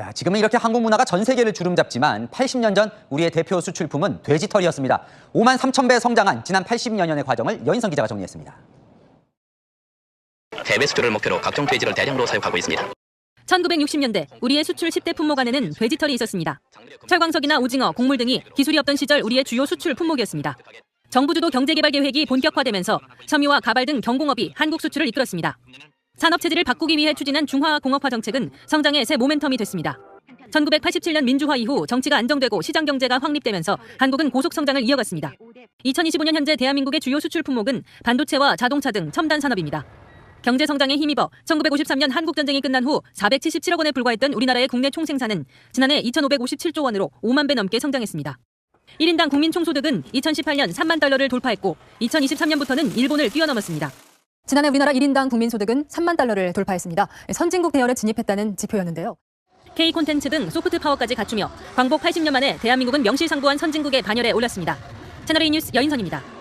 자, 지금은 이렇게 한국 문화가 전 세계를 주름잡지만 80년 전 우리의 대표 수출품은 돼지털이었습니다. 5만 3천 배 성장한 지난 80여 년의 과정을 여인성 기자가 정리했습니다. 해외 수출을 목표로 각종 돼지를 대량으로 사육하고 있습니다. 1960년대 우리의 수출 10대 품목 안에는 돼지털이 있었습니다. 철광석이나 오징어, 곡물 등이 기술이 없던 시절 우리의 주요 수출 품목이었습니다. 정부 주도 경제개발 계획이 본격화되면서 첨유와 가발 등 경공업이 한국 수출을 이끌었습니다. 산업 체질을 바꾸기 위해 추진한 중화와 공업화 정책은 성장의 새 모멘텀이 됐습니다. 1987년 민주화 이후 정치가 안정되고 시장 경제가 확립되면서 한국은 고속 성장을 이어갔습니다. 2025년 현재 대한민국의 주요 수출 품목은 반도체와 자동차 등 첨단 산업입니다. 경제 성장에 힘입어 1953년 한국 전쟁이 끝난 후 477억 원에 불과했던 우리나라의 국내 총생산은 지난해 2,557조 원으로 5만 배 넘게 성장했습니다. 1인당 국민 총소득은 2018년 3만 달러를 돌파했고 2023년부터는 일본을 뛰어넘었습니다. 지난해 우리나라 1인당 국민 소득은 3만 달러를 돌파했습니다. 선진국 대열에 진입했다는 지표였는데요. K 콘텐츠 등 소프트 파워까지 갖추며 광복 80년 만에 대한민국은 명실상부한 선진국의 반열에 올랐습니다. 채널A 뉴스 여인선입니다.